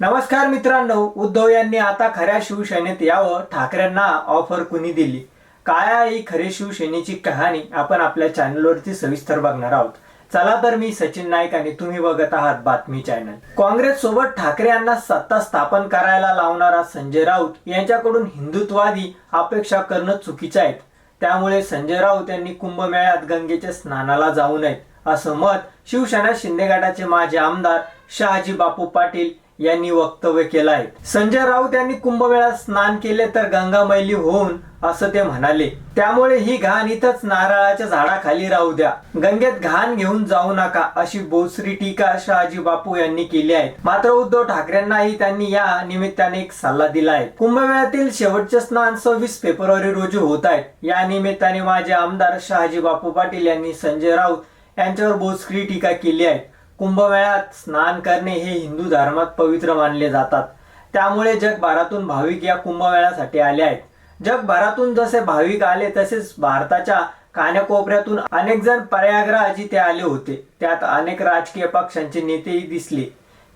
नमस्कार मित्रांनो उद्धव यांनी आता खऱ्या शिवसेनेत यावं ठाकरेंना ऑफर कुणी दिली? काय आहे ही खरी शिवसेनेची कहाणी आपण आपल्या चॅनलवरती सविस्तर बघणार आहोत. चला तर मी सचिन नाईक आणि तुम्ही बघत आहात बातमी चॅनल काँग्रेस सोबत ठाकरे यांना सत्ता स्थापन करायला लावणारा संजय राऊत यांच्याकडून हिंदुत्वादी अपेक्षा करणं चुकीचं आहेत त्यामुळे संजय राऊत यांनी कुंभमेळ्यात गंगेच्या स्नानाला जाऊ नयेत असं मत शिवसेना शिंदे गटाचे माजी आमदार शहाजी बापू पाटील यांनी वक्तव्य केलं आहे संजय राऊत यांनी कुंभमेळ्यात स्नान केले तर गंगा मैली होऊन असं ते म्हणाले. त्यामुळे ही घाण इथंच नारळाच्या झाडाखाली राहू द्या. गंगेत घाण घेऊन जाऊ नका अशी बोसरी टीका शहाजी बापू यांनी केली आहे. मात्र उद्धव ठाकरेंनाही त्यांनी या निमित्ताने एक सल्ला दिला आहे कुंभमेळ्यातील शेवटचे स्नान सव्वीस फेब्रुवारी रोजी होत आहे. या निमित्ताने माझे आमदार शहाजी बापू पाटील यांनी संजय राऊत यांच्यावर बोसरी टीका केली आहे. कुंभमेळ्यात स्नान करणे हे हिंदू धर्मात पवित्र मानले जातात. त्यामुळे जगभरातून भाविक या कुंभमेळ्यासाठी आले आहेत. जगभरातून जसे भाविक आले तसेच भारताच्या कानाकोपऱ्यातून अनेक जण प्रयागराज इथे आले होते. त्यात अनेक राजकीय पक्षांचे नेतेही दिसले.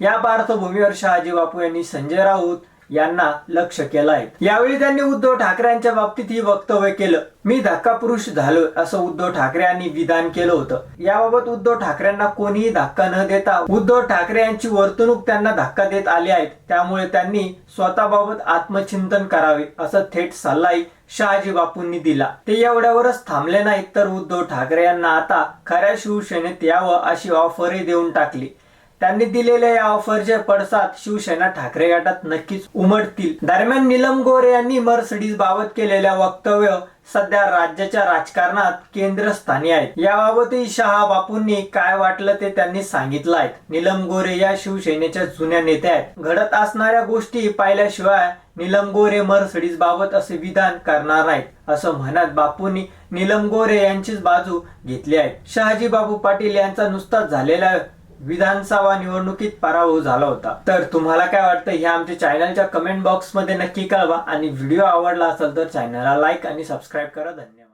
या पार्श्वभूमीवर शहाजी बापू यांनी संजय राऊत यांना लक्ष केलं आहे यावेळी त्यांनी उद्धव ठाकरेंच्या बाबतीत ही वक्तव्य केलं. मी धक्का पुरुष झालो असं उद्धव ठाकरे यांनी विधान केलं होतं. याबाबत उद्धव ठाकरेंना कोणीही धक्का न देता उद्धव ठाकरे यांची वर्तणूक त्यांना धक्का देत आली आहेत. त्यामुळे त्यांनी स्वतःबाबत आत्मचिंतन करावे असं थेट सल्लाही शहाजी बापूंनी दिला. ते एवढ्यावरच थांबले नाहीत तर उद्धव ठाकरे यांना आता खऱ्या शिवसेनेत यावं अशी ऑफरही देऊन टाकली. त्यांनी दिलेल्या या ऑफरचे पडसाद शिवसेना ठाकरे गटात नक्कीच उमटतील. दरम्यान निलम गोरे यांनी मर्सडीज बाबत केलेल्या वक्तव्य सध्या राज्याच्या राजकारणात केंद्रस्थानी आहेत. याबाबतही शहा बापूंनी काय वाटलं ते त्यांनी सांगितलं आहे. निलम गोरे या शिवसेनेच्या जुन्या नेत्या आहेत. घडत असणाऱ्या गोष्टी पाहिल्याशिवाय निलम गोरे मर्सडीज बाबत असे विधान करणार नाहीत असं म्हणत बापूंनी निलम गोरे यांचीच बाजू घेतली आहे. शहाजी बाबू पाटील यांचा नुसताच झालेला विधानसभा निवडणुकीत पराभव झाला होता. तर तुम्हाला काय वाटतं? हे आमच्या चॅनलच्या कमेंट बॉक्समध्ये नक्की कळवा. आणि व्हिडिओ आवडला असेल तर चॅनलला लाईक आणि सबस्क्राईब करा. धन्यवाद.